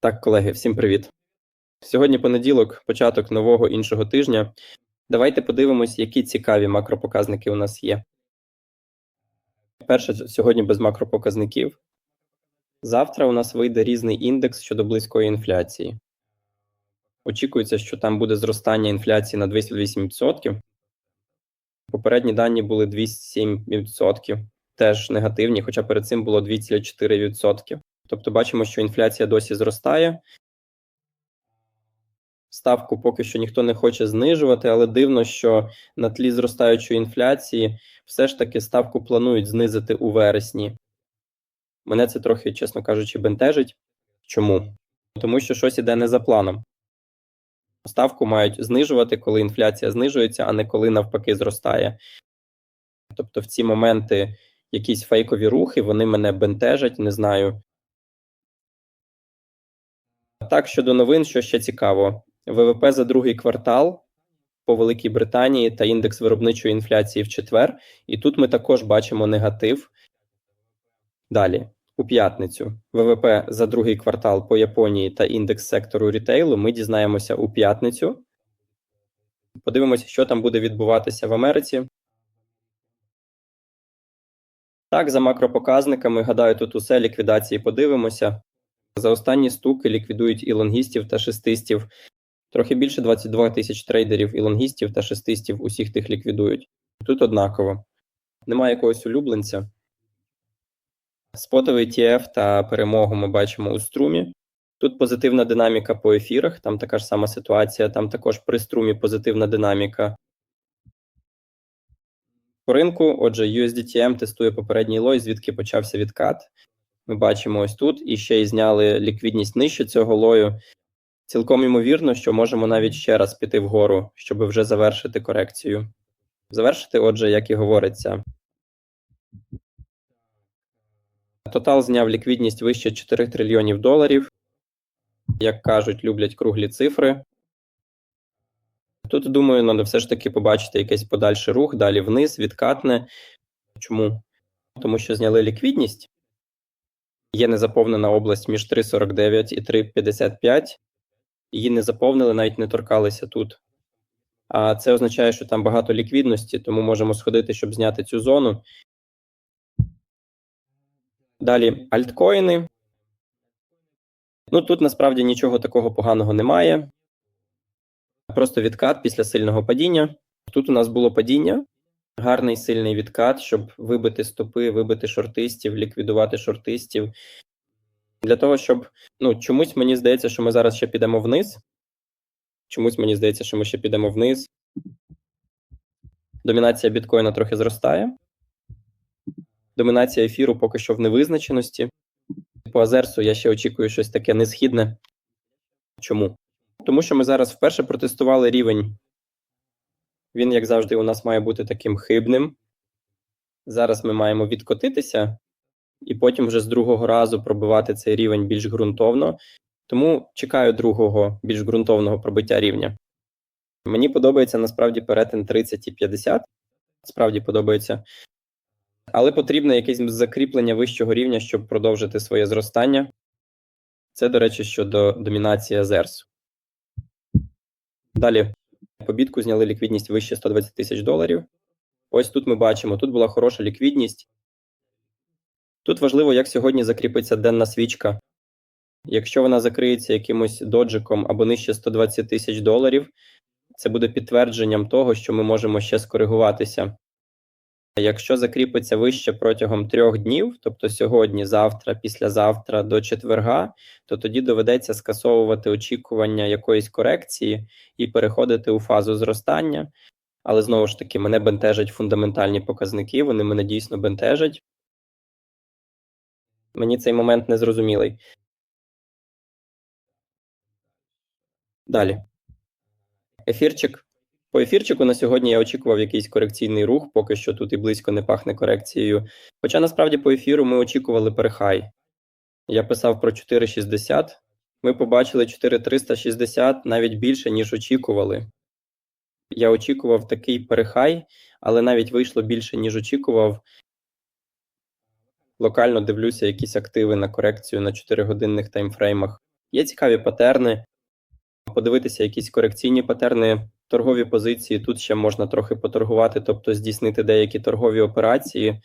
Так, колеги, всім привіт. Сьогодні понеділок, початок нового іншого тижня. Давайте подивимось, які цікаві макропоказники у нас є. Перше, сьогодні без макропоказників. Завтра у нас вийде різний індекс щодо близької інфляції. Очікується, що там буде зростання інфляції на 208%. Попередні дані були 207%, теж негативні, хоча перед цим було 2,4%. Тобто бачимо, що інфляція досі зростає. Ставку поки що ніхто не хоче знижувати, але дивно, що на тлі зростаючої інфляції все ж таки ставку планують знизити у вересні. Мене це трохи, чесно кажучи, бентежить. Чому? Тому що щось іде не за планом. Ставку мають знижувати, коли інфляція знижується, а не коли навпаки зростає. Тобто в ці моменти якісь фейкові рухи, вони мене бентежать, не знаю. Так, щодо новин, що ще цікаво, ВВП за другий квартал по Великій Британії та індекс виробничої інфляції в четвер. І тут ми також бачимо негатив. Далі, у п'ятницю, ВВП за другий квартал по Японії та індекс сектору рітейлу ми дізнаємося у п'ятницю. Подивимося, що там буде відбуватися в Америці. Так, за макропоказниками, гадаю, тут усе ліквідації подивимося. За останні стуки ліквідують і лонгістів та шестистів. Трохи більше 22 тисяч трейдерів і лонгістів та шестистів усіх тих ліквідують. Тут однаково. Немає якогось улюбленця. Спотовий TF та перемогу ми бачимо у струмі. Тут позитивна динаміка по ефірах, там така ж сама ситуація, там також при струмі позитивна динаміка. По ринку, отже, USDTM тестує попередній лой, звідки почався відкат. Ми бачимо ось тут і ще й зняли ліквідність нижче цього лою. Цілком ймовірно, що можемо навіть ще раз піти вгору, щоб вже завершити корекцію. Завершити, отже, як і говориться. Тотал зняв ліквідність вище 4 трильйонів доларів. Як кажуть, люблять круглі цифри. Тут, думаю, треба все ж таки побачити якийсь подальший рух, далі вниз, відкатне. Чому? Тому що зняли ліквідність. Є незаповнена область між 3,49 і 3,55. Її не заповнили, навіть не торкалися тут. А це означає, що там багато ліквідності, тому можемо сходити, щоб зняти цю зону. Далі альткоїни. Ну тут насправді нічого такого поганого немає. Просто відкат після сильного падіння. Тут у нас було падіння, гарний сильний відкат, щоб вибити стопи, вибити шортистів, ліквідувати шортистів. Для того, щоб ну чомусь мені здається, що ми зараз ще підемо вниз. Чомусь мені здається, що ми ще підемо вниз. Домінація біткоїна трохи зростає. Домінація ефіру поки що в невизначеності. По Азерсу я ще очікую щось таке несхідне. Чому? Тому що ми зараз вперше протестували рівень. Він, як завжди, у нас має бути таким хибним. Зараз ми маємо відкотитися і потім вже з другого разу пробивати цей рівень більш ґрунтовно. Тому чекаю другого більш ґрунтовного пробиття рівня. Мені подобається насправді перетин 30 і 50. Справді подобається. Але потрібне якесь закріплення вищого рівня, щоб продовжити своє зростання. Це, до речі, щодо домінації Азерсу. Далі побітку зняли ліквідність вище 120 тисяч доларів. Ось тут ми бачимо, тут була хороша ліквідність. Тут важливо, як сьогодні закріпиться денна свічка. Якщо вона закриється якимось доджиком або нижче 120 тисяч доларів, це буде підтвердженням того, що ми можемо ще скоригуватися. Якщо закріпиться вище протягом трьох днів, тобто сьогодні, завтра, післязавтра до четверга, то тоді доведеться скасовувати очікування якоїсь корекції і переходити у фазу зростання. Але знову ж таки, мене бентежать фундаментальні показники, вони мене дійсно бентежать. Мені цей момент не зрозумілий. Далі. Ефірчик. По ефірчику на сьогодні я очікував якийсь корекційний рух, поки що тут і близько не пахне корекцією. Хоча насправді по ефіру ми очікували перехай. Я писав про 4,60. Ми побачили 4,360 навіть більше, ніж очікували. Я очікував такий перехай, але навіть вийшло більше, ніж очікував. Локально дивлюся якісь активи на корекцію на 4 годинних таймфреймах. Є цікаві патерни, подивитися якісь корекційні патерни, торгові позиції. Тут ще можна трохи поторгувати, тобто здійснити деякі торгові операції.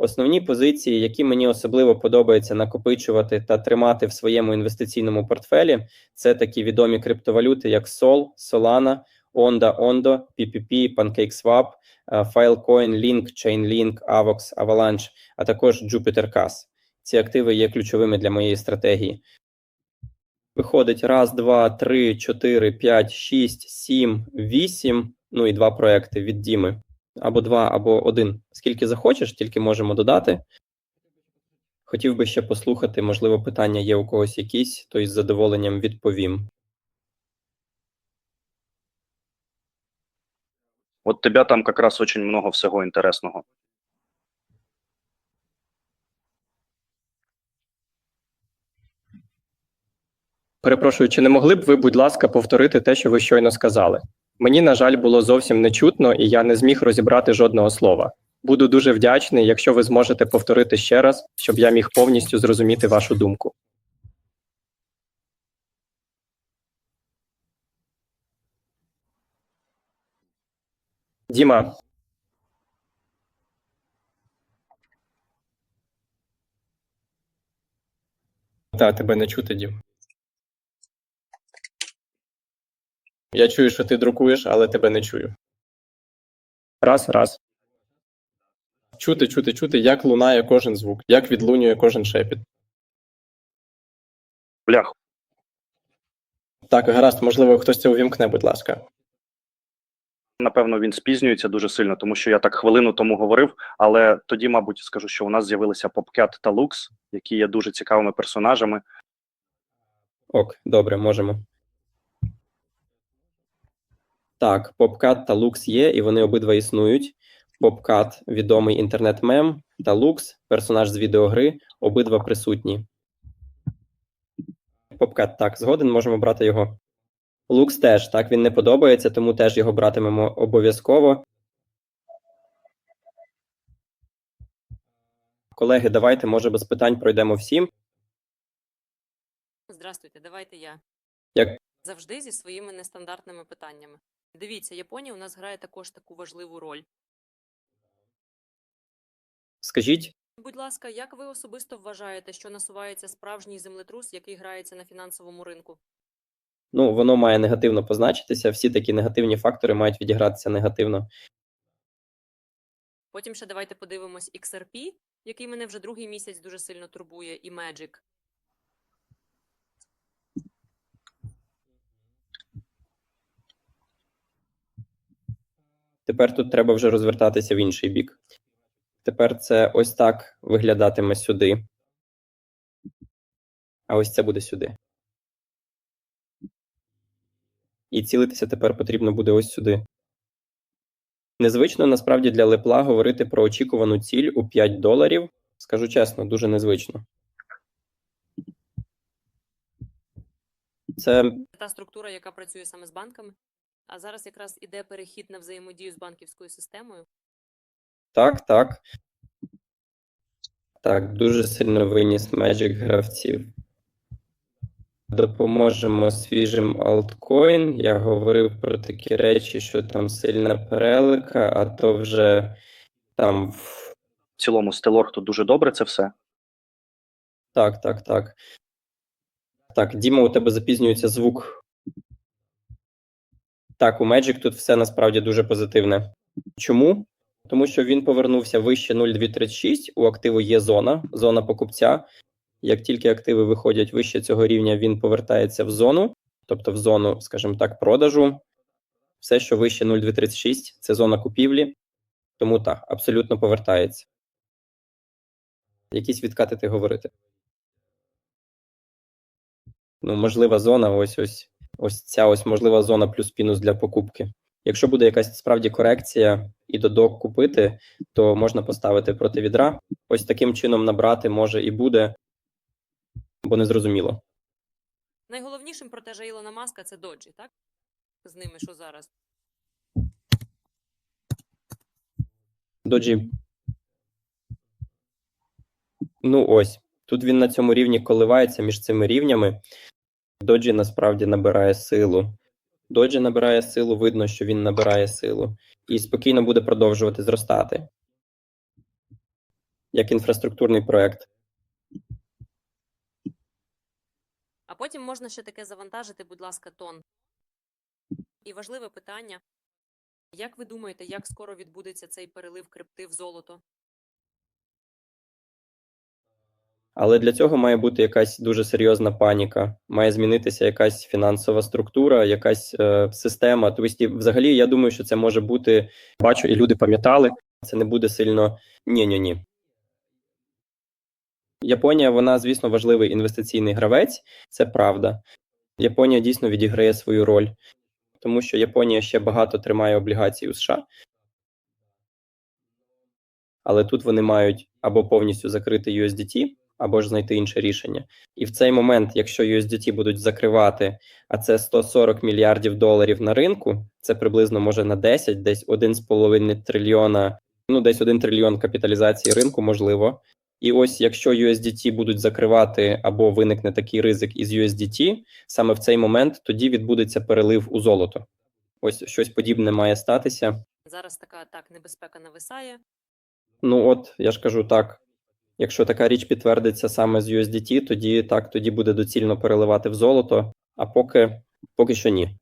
Основні позиції, які мені особливо подобається накопичувати та тримати в своєму інвестиційному портфелі, це такі відомі криптовалюти, як Sol, Solana, Onda, Ondo, PPP, PancakeSwap, е, Filecoin, Link, Chainlink, Avox, Avalanche, а також Jupiter Cash. Ці активи є ключовими для моєї стратегії. Виходить раз, два, три, чотири, п'ять, шість, сім, вісім. Ну і два проекти від Діми. Або два, або один. Скільки захочеш, тільки можемо додати. Хотів би ще послухати, можливо, питання є у когось якісь, то із задоволенням відповім. Вот у тебя там как раз очень много всего интересного. Перепрошую, чи не могли б ви, будь ласка, повторити те, що ви щойно сказали? Мені, на жаль, було зовсім не чутно, і я не зміг розібрати жодного слова. Буду дуже вдячний, якщо ви зможете повторити ще раз, щоб я міг повністю зрозуміти вашу думку. Діма. Та, тебе не чути, Дім. Я чую, що ти друкуєш, але тебе не чую. Раз, раз. Чути, чути, чути, як лунає кожен звук, як відлунює кожен шепіт. Блях, Так, гаразд, можливо, хтось це увімкне, будь ласка. напевно, він спізнюється дуже сильно, тому що я так хвилину тому говорив. Але тоді, мабуть, скажу, що у нас з'явилися Попкет та Лукс, які є дуже цікавими персонажами. Ок, добре, можемо. Так, PopCat та Lux є, і вони обидва існують. PopCat – відомий інтернет-мем, та Lux – персонаж з відеогри, обидва присутні. PopCat, так, згоден, можемо брати його. Lux теж, так, він не подобається, тому теж його братимемо обов'язково. Колеги, давайте, може, без питань пройдемо всім. Здравствуйте, давайте я. Як Завжди зі своїми нестандартними питаннями. Дивіться, Японія у нас грає також таку важливу роль. скажіть, Будь ласка, як ви особисто вважаєте, що насувається справжній землетрус, який грається на фінансовому ринку? ну, воно має негативно позначитися, всі такі негативні фактори мають відігратися негативно. Потім ще давайте подивимось XRP, який мене вже другий місяць дуже сильно турбує, і Magic. Тепер тут треба вже розвертатися в інший бік. Тепер це ось так виглядатиме сюди. А ось це буде сюди. І цілитися тепер потрібно буде ось сюди. Незвично насправді для лепла говорити про очікувану ціль у 5 доларів. Скажу чесно, дуже незвично. Це та структура, яка працює саме з банками. А зараз якраз іде перехід на взаємодію з банківською системою. Так, так. Так, дуже сильно виніс Magic гравців. Допоможемо свіжим алткоін. Я говорив про такі речі, що там сильна перелика, а то вже там. в- цілому, Стелор тут дуже добре це все. Так, так, так. Так, Діма, у тебе запізнюється звук. Так, у Magic тут все насправді дуже позитивне. Чому? Тому що він повернувся вище 0,236, у активу є зона, зона покупця. Як тільки активи виходять вище цього рівня, він повертається в зону, тобто в зону, скажімо так, продажу. Все, що вище 0,236, це зона купівлі. Тому так, абсолютно повертається. Якісь відкати ти говорити. Ну, можлива зона, ось ось. Ось ця ось можлива зона плюс-мінус для покупки. Якщо буде якась справді корекція і додок купити, то можна поставити проти відра. Ось таким чином набрати може і буде, бо не зрозуміло. Найголовнішим протеже Ілона Маска це доджі, так? З ними що зараз? Доджі. Ну ось. Тут він на цьому рівні коливається між цими рівнями. Доджі насправді набирає силу. Доджі набирає силу, видно, що він набирає силу. І спокійно буде продовжувати зростати. Як інфраструктурний проект. А потім можна ще таке завантажити, будь ласка, тон. І важливе питання: як ви думаєте, як скоро відбудеться цей перелив крипти в золото? Але для цього має бути якась дуже серйозна паніка, має змінитися якась фінансова структура, якась е, система. Тобто, взагалі, я думаю, що це може бути. Бачу, і люди пам'ятали, це не буде сильно ні-ні-ні. Японія, вона, звісно, важливий інвестиційний гравець, це правда. Японія дійсно відіграє свою роль, тому що Японія ще багато тримає облігацій у США. Але тут вони мають або повністю закрити USDT, або ж знайти інше рішення. І в цей момент, якщо USDT будуть закривати, а це 140 мільярдів доларів на ринку, це приблизно може на 10, десь 1,5 трильйона, ну десь 1 трильйон капіталізації ринку, можливо. І ось якщо USDT будуть закривати або виникне такий ризик із USDT, саме в цей момент тоді відбудеться перелив у золото. Ось щось подібне має статися. Зараз така так небезпека нависає. Ну от я ж кажу так. Якщо така річ підтвердиться саме з USDT, тоді так, тоді буде доцільно переливати в золото, а поки, поки що ні.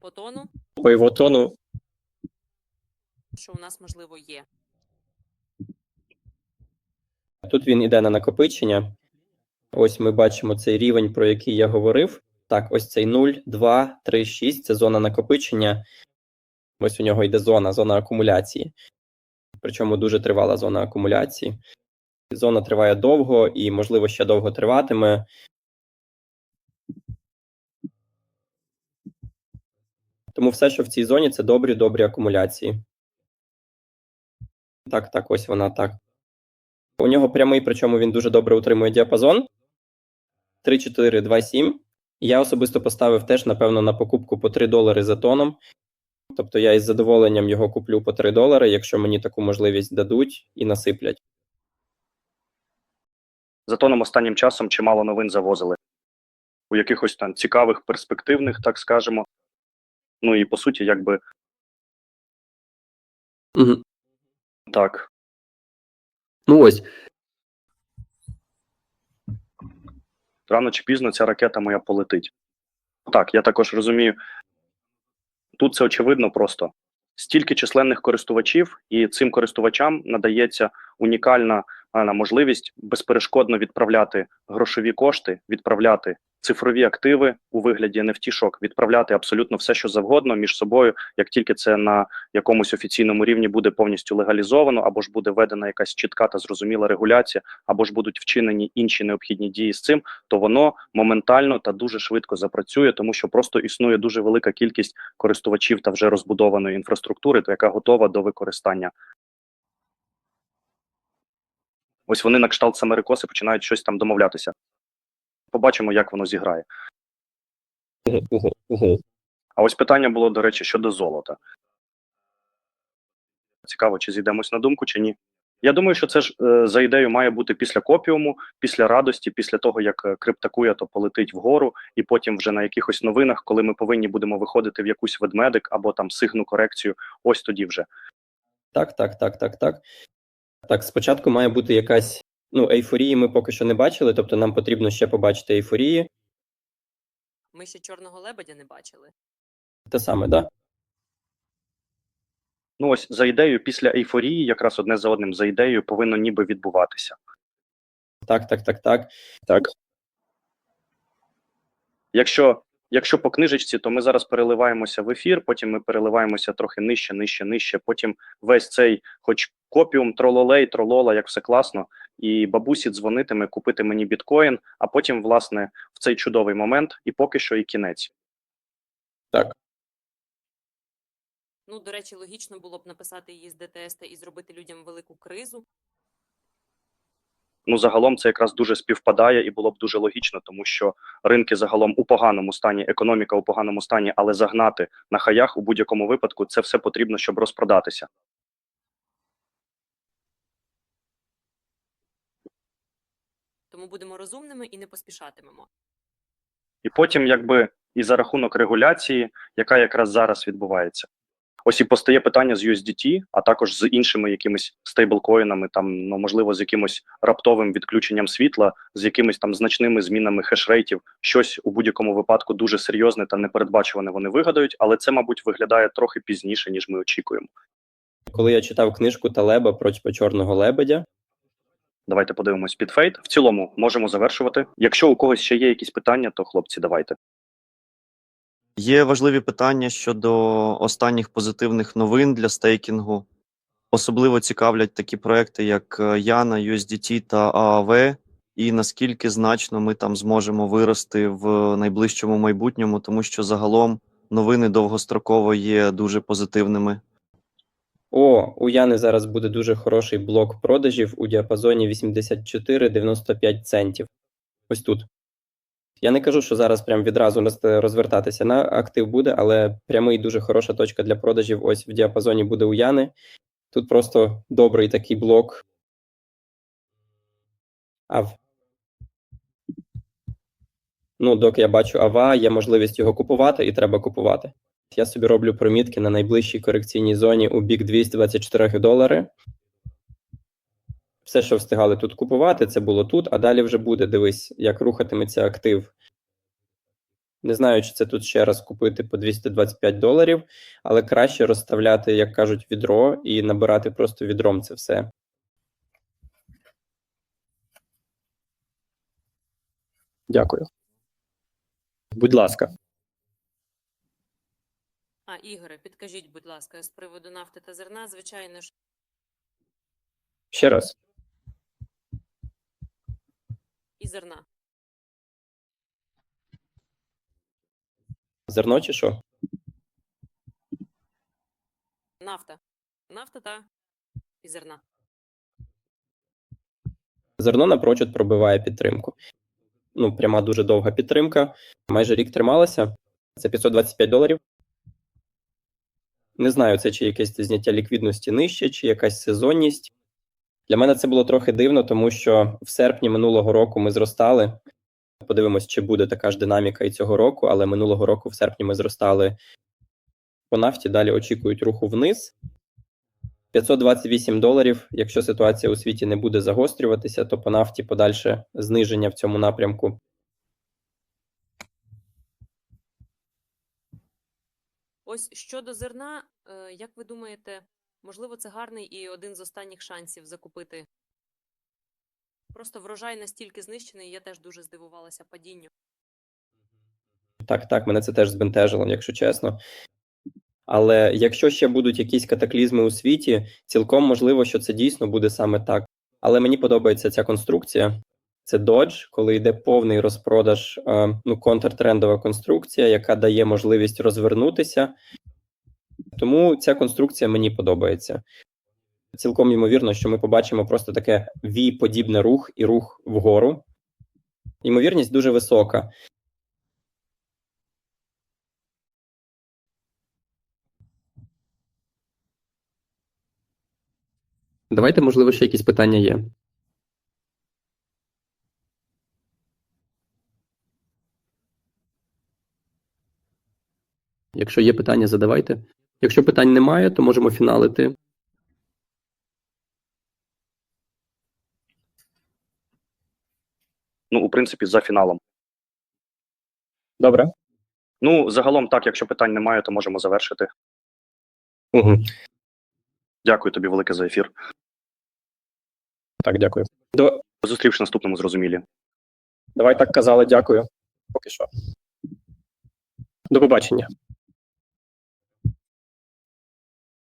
По тону, По його тону що у нас можливо є. тут він іде на накопичення. Ось ми бачимо цей рівень, про який я говорив. Так, ось цей 0, 2, 3, 6 це зона накопичення. Ось у нього йде зона, зона акумуляції. Причому дуже тривала зона акумуляції. Зона триває довго і, можливо, ще довго триватиме. Тому все, що в цій зоні, це добрі, добрі акумуляції. Так, так, ось вона так. У нього прямий, причому він дуже добре утримує діапазон. 3, 4, 2, 7. Я особисто поставив теж, напевно, на покупку по 3 долари за тоном. Тобто я із задоволенням його куплю по 3 долари, якщо мені таку можливість дадуть і насиплять. За тоном останнім часом чимало новин завозили у якихось там цікавих, перспективних, так скажемо. Ну і по суті, якби Угу. так. Ну ось. Рано чи пізно ця ракета моя полетить. Так, я також розумію. Тут це очевидно просто. Стільки численних користувачів, і цим користувачам надається унікальна можливість безперешкодно відправляти грошові кошти, відправляти цифрові активи у вигляді NFT-шок, відправляти абсолютно все, що завгодно між собою, як тільки це на якомусь офіційному рівні буде повністю легалізовано, або ж буде введена якась чітка та зрозуміла регуляція, або ж будуть вчинені інші необхідні дії з цим, то воно моментально та дуже швидко запрацює, тому що просто існує дуже велика кількість користувачів та вже розбудованої інфраструктури, яка готова до використання. Ось вони на кшталт Самерикоси починають щось там домовлятися. Побачимо, як воно зіграє. А ось питання було, до речі, щодо золота. Цікаво, чи зійдемось на думку, чи ні. Я думаю, що це ж е, за ідею має бути після копіуму, після радості, після того, як е, криптакуя то полетить вгору, і потім вже на якихось новинах, коли ми повинні будемо виходити в якусь ведмедик або там сигну корекцію, ось тоді вже. Так, так, так, так, так. Так, спочатку має бути якась. Ну, ейфорії ми поки що не бачили, тобто нам потрібно ще побачити ейфорії. Ми ще чорного лебедя не бачили. Те саме, так? Да? Ну ось за ідеєю, після ейфорії, якраз одне за одним за ідеєю, повинно ніби відбуватися. Так, так, так, так. Так. Якщо якщо по книжечці, то ми зараз переливаємося в ефір, потім ми переливаємося трохи нижче, нижче, нижче. Потім весь цей, хоч копіум, трололей, тролола, як все класно, і бабусі дзвонитиме, купити мені біткоін, а потім, власне, в цей чудовий момент, і поки що і кінець. Так. Ну, до речі, логічно було б написати її з ДТС і зробити людям велику кризу. Ну, загалом це якраз дуже співпадає і було б дуже логічно, тому що ринки загалом у поганому стані, економіка у поганому стані, але загнати на хаях у будь-якому випадку це все потрібно, щоб розпродатися. Тому будемо розумними і не поспішатимемо. І потім, якби і за рахунок регуляції, яка якраз зараз відбувається. Ось і постає питання з USDT, а також з іншими якимись стейблкоїнами, там ну можливо з якимось раптовим відключенням світла, з якимись там значними змінами хешрейтів. Щось у будь-якому випадку дуже серйозне та непередбачуване вони вигадають, але це, мабуть, виглядає трохи пізніше, ніж ми очікуємо. Коли я читав книжку Талеба про чорного лебедя, Давайте подивимось під фейт. В цілому можемо завершувати. Якщо у когось ще є якісь питання, то хлопці, давайте. Є важливі питання щодо останніх позитивних новин для стейкінгу. Особливо цікавлять такі проекти, як е, Yana, USDT та AAV, і наскільки значно ми там зможемо вирости в найближчому майбутньому, тому що загалом новини довгостроково є дуже позитивними. О, у Яни зараз буде дуже хороший блок продажів у діапазоні 84-95 центів. Ось тут. Я не кажу, що зараз прям відразу розвертатися на актив буде, але прямий дуже хороша точка для продажів ось в діапазоні буде у Яни. Тут просто добрий такий блок. Ав. Ну, доки я бачу АВА, є можливість його купувати і треба купувати. Я собі роблю промітки на найближчій корекційній зоні у бік 224 долари. Все, що встигали тут купувати, це було тут, а далі вже буде. Дивись, як рухатиметься актив. Не знаю, чи це тут ще раз купити по 225 доларів, але краще розставляти, як кажуть, відро і набирати просто відром це все. Дякую. Будь ласка. А, Ігоре, підкажіть, будь ласка, з приводу нафти та зерна, звичайно ж, Ще раз. і зерна. Зерно чи що? Нафта. Нафта та і зерна. Зерно напрочуд пробиває підтримку. Ну, пряма дуже довга підтримка. Майже рік трималася. Це 525 доларів. Не знаю, це чи якесь зняття ліквідності нижче, чи якась сезонність. Для мене це було трохи дивно, тому що в серпні минулого року ми зростали. Подивимось, чи буде така ж динаміка і цього року, але минулого року в серпні ми зростали по нафті. Далі очікують руху вниз. 528 доларів. Якщо ситуація у світі не буде загострюватися, то по нафті подальше зниження в цьому напрямку. Ось щодо зерна, е, як ви думаєте, можливо, це гарний і один з останніх шансів закупити? Просто врожай настільки знищений, я теж дуже здивувалася падінню. Так, так, мене це теж збентежило, якщо чесно. Але якщо ще будуть якісь катаклізми у світі, цілком можливо, що це дійсно буде саме так. Але мені подобається ця конструкція. Це Dodge, коли йде повний розпродаж, е, ну, контртрендова конструкція, яка дає можливість розвернутися. Тому ця конструкція мені подобається. Цілком ймовірно, що ми побачимо просто таке V-подібне рух і рух вгору. Ймовірність дуже висока. Давайте, можливо, ще якісь питання є. Якщо є питання, задавайте. Якщо питань немає, то можемо фіналити. Ну, у принципі, за фіналом. Добре. Ну, загалом, так, якщо питань немає, то можемо завершити. Угу. Дякую тобі велике за ефір. Так, дякую. До... Зустрівши в наступному зрозумілі. Давай так казали, дякую. Поки що. До побачення.